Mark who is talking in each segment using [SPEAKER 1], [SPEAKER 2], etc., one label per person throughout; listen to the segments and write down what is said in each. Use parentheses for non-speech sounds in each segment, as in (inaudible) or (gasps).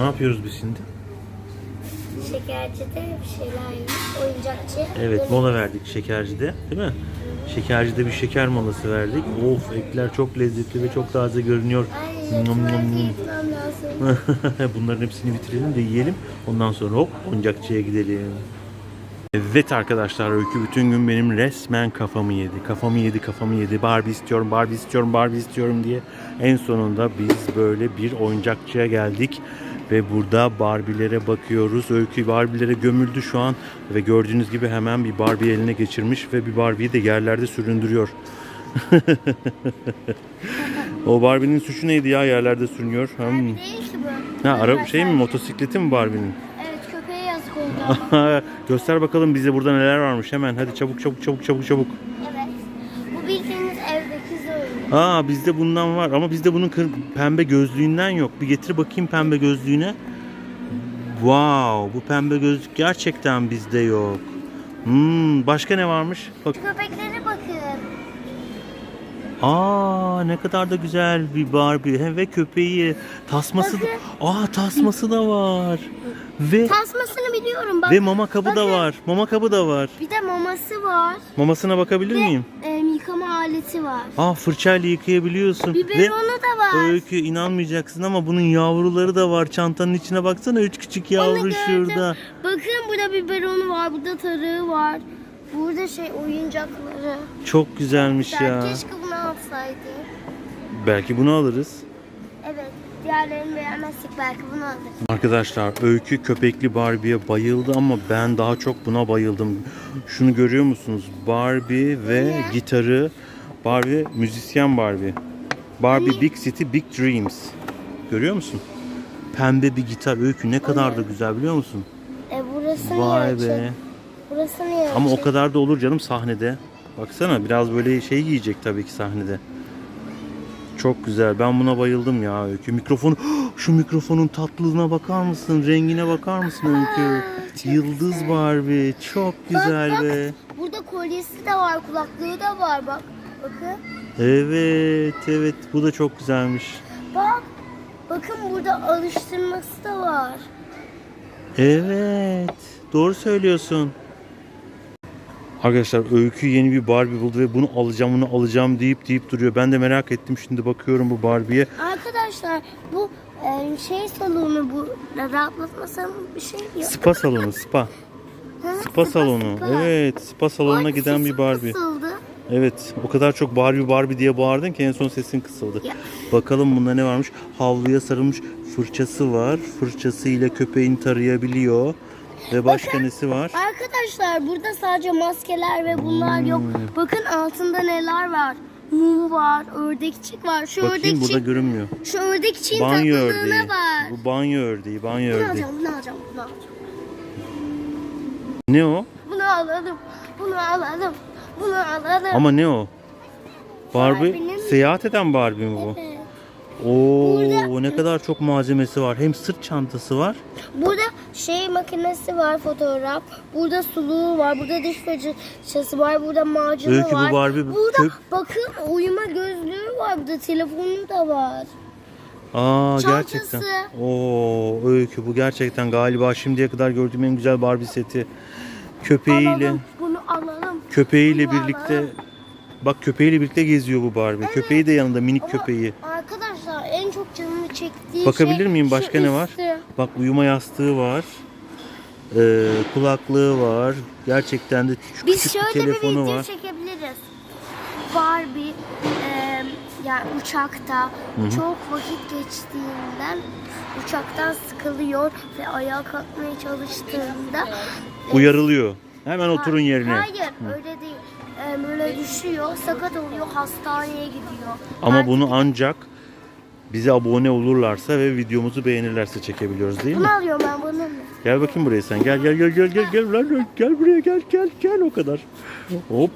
[SPEAKER 1] Ne yapıyoruz biz şimdi?
[SPEAKER 2] Şekercide bir şeyler yedik. Oyuncakçı.
[SPEAKER 1] Evet mola verdik şekercide değil mi? Şekercide bir şeker molası verdik. Of ekler çok lezzetli ve çok taze görünüyor.
[SPEAKER 2] Ay,
[SPEAKER 1] Nom nom nom. (laughs) Bunların hepsini bitirelim de yiyelim. Ondan sonra hop oyuncakçıya gidelim. Evet arkadaşlar Öykü bütün gün benim resmen kafamı yedi. Kafamı yedi, kafamı yedi. Barbie istiyorum, Barbie istiyorum, Barbie istiyorum diye. En sonunda biz böyle bir oyuncakçıya geldik. Ve burada Barbie'lere bakıyoruz. Öykü Barbie'lere gömüldü şu an. Ve gördüğünüz gibi hemen bir Barbie eline geçirmiş. Ve bir Barbie'yi de yerlerde süründürüyor. (laughs) o Barbie'nin suçu neydi ya yerlerde sürünüyor? Hmm.
[SPEAKER 2] Değil ki bu.
[SPEAKER 1] Ha ara şey mi motosikleti mi Barbie'nin?
[SPEAKER 2] Evet köpeğe yazık oldu. (laughs)
[SPEAKER 1] Göster bakalım bize burada neler varmış hemen. Hadi çabuk çabuk çabuk çabuk çabuk.
[SPEAKER 2] evet.
[SPEAKER 1] Aa bizde bundan var ama bizde bunun pembe gözlüğünden yok. Bir getir bakayım pembe gözlüğüne. Wow, bu pembe gözlük gerçekten bizde yok. Hmm, başka ne varmış? Bak.
[SPEAKER 2] Köpeklere bakın.
[SPEAKER 1] Aa ne kadar da güzel bir Barbie Hem ve köpeği tasması da. Aa tasması da var. Ve
[SPEAKER 2] Tasmasını biliyorum bak.
[SPEAKER 1] ve mama kabı da
[SPEAKER 2] bakın.
[SPEAKER 1] var. Mama kabı da var.
[SPEAKER 2] Bir de maması var.
[SPEAKER 1] Mamasına bakabilir miyim?
[SPEAKER 2] E, yıkama aleti var.
[SPEAKER 1] Aa fırçayla yıkayabiliyorsun.
[SPEAKER 2] Biberonu da var.
[SPEAKER 1] öykü inanmayacaksın ama bunun yavruları da var. Çantanın içine baksana üç küçük
[SPEAKER 2] Onu
[SPEAKER 1] yavru
[SPEAKER 2] gördüm.
[SPEAKER 1] şurada.
[SPEAKER 2] Bakın burada biberonu var. Burada tarığı var. Burada şey oyuncakları.
[SPEAKER 1] Çok güzelmiş
[SPEAKER 2] Ben
[SPEAKER 1] ya.
[SPEAKER 2] keşke bunu alsaydım.
[SPEAKER 1] Belki bunu alırız.
[SPEAKER 2] Diğerlerini beğenmezsek belki bunu alırız.
[SPEAKER 1] Arkadaşlar Öykü köpekli Barbie'ye bayıldı ama ben daha çok buna bayıldım. Şunu görüyor musunuz? Barbie ve
[SPEAKER 2] Ne?
[SPEAKER 1] gitarı. Barbie müzisyen Barbie. Barbie
[SPEAKER 2] Hani?
[SPEAKER 1] Big City Big Dreams. Görüyor musun? Pembe bir gitar Öykü ne kadar da güzel biliyor musun?
[SPEAKER 2] E burası
[SPEAKER 1] Vay
[SPEAKER 2] niye
[SPEAKER 1] be.
[SPEAKER 2] Burası niye
[SPEAKER 1] Ama o kadar da olur canım sahnede. Baksana biraz böyle şey giyecek tabii ki sahnede. Çok güzel. Ben buna bayıldım ya Öykü. Mikrofon, (gasps) şu mikrofonun tatlılığına bakar mısın? Rengine bakar mısın Öykü?
[SPEAKER 2] çok
[SPEAKER 1] Yıldız
[SPEAKER 2] güzel.
[SPEAKER 1] Barbie. Çok güzel
[SPEAKER 2] bak.
[SPEAKER 1] be.
[SPEAKER 2] Burada kolyesi de var, kulaklığı da var bak. Bakın.
[SPEAKER 1] Evet, evet. Bu da çok güzelmiş.
[SPEAKER 2] Bak. Bakın burada alıştırması da var.
[SPEAKER 1] Evet. Doğru söylüyorsun. Arkadaşlar Öykü yeni bir Barbie buldu ve bunu alacağım, bunu alacağım deyip deyip duruyor. Ben de merak ettim. Şimdi bakıyorum bu Barbie'ye.
[SPEAKER 2] Arkadaşlar bu e, şey salonu bu rahatlatma salonu bir şey yok.
[SPEAKER 1] Spa salonu, spa. (laughs)
[SPEAKER 2] Ha,
[SPEAKER 1] Spa salonu.
[SPEAKER 2] spa.
[SPEAKER 1] Evet, spa salonuna
[SPEAKER 2] Ay,
[SPEAKER 1] giden bir Barbie.
[SPEAKER 2] kısıldı.
[SPEAKER 1] Evet, o kadar çok Barbie Barbie diye bağırdın ki en son sesin kısıldı.
[SPEAKER 2] Ya.
[SPEAKER 1] Bakalım bunda ne varmış? Havluya sarılmış fırçası var. Fırçası ile köpeğini tarayabiliyor. Ve başka nesi var?
[SPEAKER 2] Arkadaşlar burada sadece maskeler ve bunlar yok.
[SPEAKER 1] Hmm.
[SPEAKER 2] Bakın altında neler var. Mum var, ördekçik var. Şu
[SPEAKER 1] Bakayım burada
[SPEAKER 2] ördekçik,
[SPEAKER 1] görünmüyor.
[SPEAKER 2] şu ördekçiğin
[SPEAKER 1] Banyo
[SPEAKER 2] tatlılığına
[SPEAKER 1] ördeği.
[SPEAKER 2] bak.
[SPEAKER 1] Bu banyo ördeği, banyo
[SPEAKER 2] Bunu
[SPEAKER 1] ördeği.
[SPEAKER 2] alacağım, bunu alacağım, bunu alacağım.
[SPEAKER 1] Ne o?
[SPEAKER 2] Bunu alalım, bunu alalım, bunu alalım.
[SPEAKER 1] Ama ne o? Barbie,
[SPEAKER 2] Barbie'nin-
[SPEAKER 1] seyahat eden Barbie mi bu?
[SPEAKER 2] Evet.
[SPEAKER 1] Oo,
[SPEAKER 2] Burada-
[SPEAKER 1] ne kadar çok malzemesi var. Hem sırt çantası var.
[SPEAKER 2] Burada şey makinesi var fotoğraf. Burada suluğu var. Burada diş fırçası var. Burada macunu
[SPEAKER 1] Öykü bu
[SPEAKER 2] var.
[SPEAKER 1] Barbie bu
[SPEAKER 2] burada
[SPEAKER 1] kök-
[SPEAKER 2] bakın uyuma gözlüğü var. Burada telefonu da var.
[SPEAKER 1] Aa
[SPEAKER 2] Çantası.
[SPEAKER 1] gerçekten. Oo öykü bu gerçekten galiba şimdiye kadar gördüğüm en güzel Barbie seti. Köpeğiyle
[SPEAKER 2] Alalım, bunu alalım.
[SPEAKER 1] köpeğiyle
[SPEAKER 2] Bunu
[SPEAKER 1] birlikte
[SPEAKER 2] alalım.
[SPEAKER 1] bak köpeğiyle birlikte geziyor bu Barbie. Köpeği de yanında minik
[SPEAKER 2] Ama
[SPEAKER 1] köpeği.
[SPEAKER 2] Arkadaşlar en çok canımı çektiği
[SPEAKER 1] Bakabilir
[SPEAKER 2] şey
[SPEAKER 1] miyim
[SPEAKER 2] şu
[SPEAKER 1] başka ne var?
[SPEAKER 2] üstü.
[SPEAKER 1] Bak uyuma yastığı var. Ee, kulaklığı var. Gerçekten de küçük
[SPEAKER 2] Biz
[SPEAKER 1] küçük bir
[SPEAKER 2] şöyle bir
[SPEAKER 1] telefonu
[SPEAKER 2] video
[SPEAKER 1] var.
[SPEAKER 2] çekebiliriz. Barbie e, yani uçakta çok vakit geçtiğinden uçaktan sıkılıyor ve ayağa kalkmaya çalıştığında e,
[SPEAKER 1] Uyarılıyor. Hemen oturun yerine.
[SPEAKER 2] Hayır öyle değil. E, böyle düşüyor, sakat oluyor, hastaneye gidiyor.
[SPEAKER 1] Ama
[SPEAKER 2] Belki
[SPEAKER 1] bunu ancak bize abone olurlarsa ve videomuzu beğenirlerse çekebiliyoruz değil mi?
[SPEAKER 2] bunu alıyorum ben bunu.
[SPEAKER 1] Gel bakayım buraya sen. Gel gel gel gel gel gel lan gel buraya gel gel gel o kadar. Hop.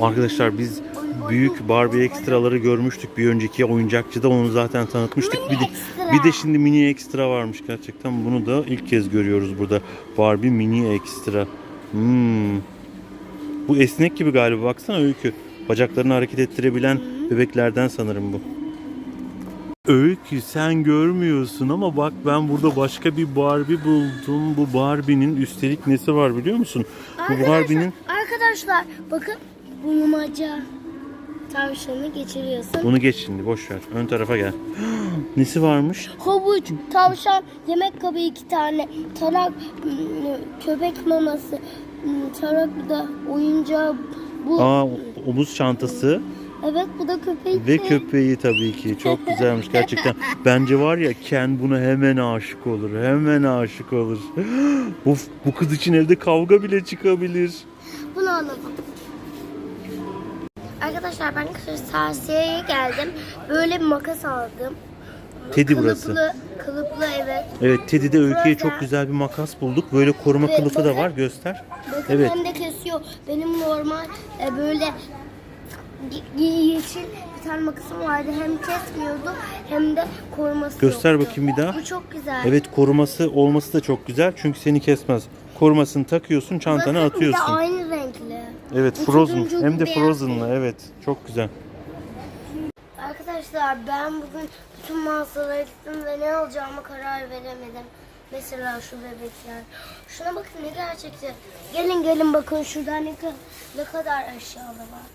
[SPEAKER 1] Arkadaşlar biz büyük Barbie ekstraları görmüştük bir önceki oyuncakçıda onu zaten tanıtmıştık. Bir de,
[SPEAKER 2] ekstra.
[SPEAKER 1] bir de şimdi mini ekstra varmış gerçekten. Bunu da ilk kez görüyoruz burada. Barbie mini ekstra. Hmm. Bu esnek gibi galiba baksana öykü. Bacaklarını hareket ettirebilen bebeklerden sanırım bu. Öykü sen görmüyorsun ama bak ben burada başka bir Barbie buldum. Bu Barbie'nin üstelik nesi var biliyor musun? Bu
[SPEAKER 2] Arkadaşlar,
[SPEAKER 1] Barbie'nin
[SPEAKER 2] arkadaşlar bakın bu yumaca tavşanı geçiriyorsun.
[SPEAKER 1] bunu geç şimdi boş ver. Ön tarafa gel. (gasps) nesi varmış?
[SPEAKER 2] Havuç, tavşan, yemek kabı iki tane, tarak, köpek maması, tarak de oyuncağı. Bu,
[SPEAKER 1] Aa omuz çantası
[SPEAKER 2] evet bu da köpek.
[SPEAKER 1] ve köpeği tabii ki. Çok güzelmiş gerçekten. Bence var ya Ken buna hemen aşık olur. Hemen aşık olur. (gasps) bu, bu kız için evde kavga bile çıkabilir.
[SPEAKER 2] Bunu alalım. Arkadaşlar ben kırtasiyeye geldim. Böyle bir makas aldım.
[SPEAKER 1] Teddy burası.
[SPEAKER 2] Kılıplı evet.
[SPEAKER 1] Evet Teddy'de Öykü'ye çok güzel bir makas bulduk. Böyle koruma
[SPEAKER 2] Ve
[SPEAKER 1] kılıfı da var. Göster.
[SPEAKER 2] Bakın
[SPEAKER 1] Evet.
[SPEAKER 2] hem de kesiyor. Benim normal e, böyle yeşil bir tane makasım vardı. Hem kesmiyordu hem de koruması
[SPEAKER 1] Göster
[SPEAKER 2] yoktu.
[SPEAKER 1] bakayım bir daha.
[SPEAKER 2] Bu çok güzel.
[SPEAKER 1] Evet koruması olması da çok güzel. Çünkü seni kesmez. Korumasını takıyorsun, çantana
[SPEAKER 2] Bakın Bir de
[SPEAKER 1] atıyorsun.
[SPEAKER 2] aynı renkli.
[SPEAKER 1] Evet
[SPEAKER 2] Bu
[SPEAKER 1] Frozen. Hem de Frozen'la. Evet. Çok güzel.
[SPEAKER 2] Arkadaşlar ben bugün bütün mağazalara gittim ve ne alacağımı karar veremedim. Mesela şu bebekler. Şuna bakın ne gerçekçi. Gelin gelin bakın şurada ne, ka- ne kadar eşyalı var.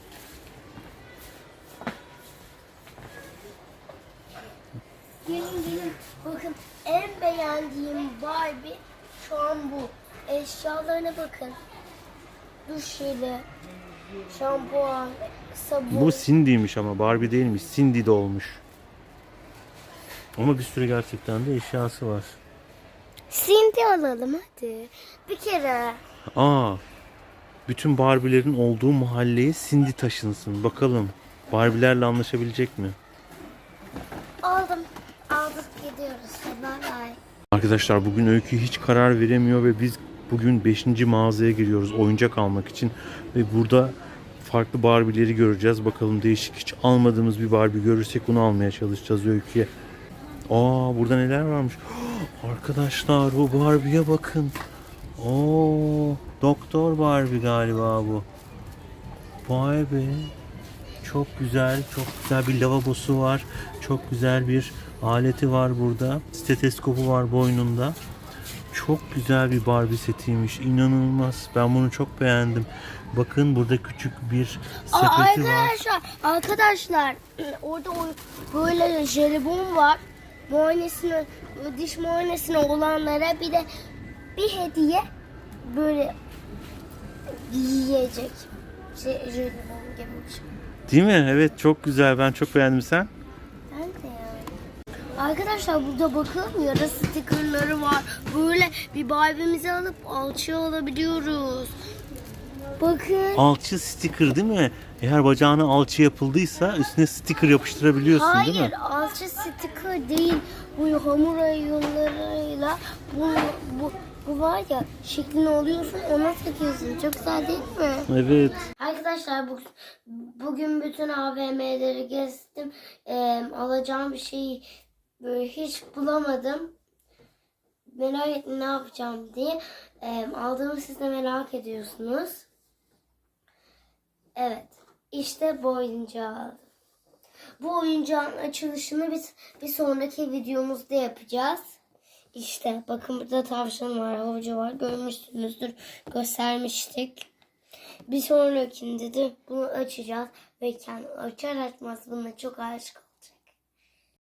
[SPEAKER 2] Gelin gelin bakın en beğendiğim Barbie şu an bu. Eşyalarına bakın. Duş jeli, şampuan, sabun.
[SPEAKER 1] Bu Cindy'ymiş ama Barbie değilmiş. Cindy de olmuş. Ama bir sürü gerçekten de eşyası var.
[SPEAKER 2] Cindy alalım hadi. Bir kere.
[SPEAKER 1] Aa. Bütün Barbie'lerin olduğu mahalleye Cindy taşınsın. Bakalım. Barbie'lerle anlaşabilecek mi?
[SPEAKER 2] Aldım. Aldık gidiyoruz. Bye bye.
[SPEAKER 1] Arkadaşlar bugün Öykü hiç karar veremiyor ve biz bugün 5. mağazaya giriyoruz oyuncak almak için. Ve burada farklı Barbie'leri göreceğiz. Bakalım değişik hiç almadığımız bir Barbie görürsek onu almaya çalışacağız Öykü'ye. Aa burada neler varmış. (gasps) Arkadaşlar bu Barbie'ye bakın. Oo, Doktor Barbie galiba bu. Vay be. Çok güzel, çok güzel bir lavabosu var. Çok güzel bir aleti var burada. Stetoskopu var boynunda. Çok güzel bir Barbie setiymiş. İnanılmaz. Ben bunu çok beğendim. Bakın burada küçük bir
[SPEAKER 2] Aa,
[SPEAKER 1] sepeti var.
[SPEAKER 2] arkadaşlar, arkadaşlar orada böyle jelibon var. Muayenesine, diş muayenesine olanlara bir de bir hediye böyle yiyecek. Şey, jelibon gibi bir şey.
[SPEAKER 1] Değil mi? Evet çok güzel. Ben çok beğendim sen.
[SPEAKER 2] Arkadaşlar burada bakın yara stikerleri var. Böyle bir Barbie'mizi alıp alçıya alabiliyoruz. Bakın.
[SPEAKER 1] Alçı sticker değil mi? Eğer bacağına alçı yapıldıysa üstüne sticker yapıştırabiliyorsun değil
[SPEAKER 2] Hayır
[SPEAKER 1] mi?
[SPEAKER 2] alçı sticker değil. Bu hamur yollarıyla bu, bu, bu var ya şeklini alıyorsun ona takıyorsun. Çok güzel değil mi?
[SPEAKER 1] Evet.
[SPEAKER 2] Arkadaşlar bu, bugün bütün AVM'leri gezdim. Ee, alacağım bir şeyi böyle hiç bulamadım. Merak ettim ne yapacağım diye. Ee, aldığımı siz de merak ediyorsunuz. Evet. İşte bu oyuncağı aldım. Bu oyuncağın açılışını biz bir sonraki videomuzda yapacağız. İşte bakın burada tavşan var, havucu var. Görmüşsünüzdür. Göstermiştik. Bir sonrakinde de bunu açacağız ve kendi açar açmaz buna çok aşık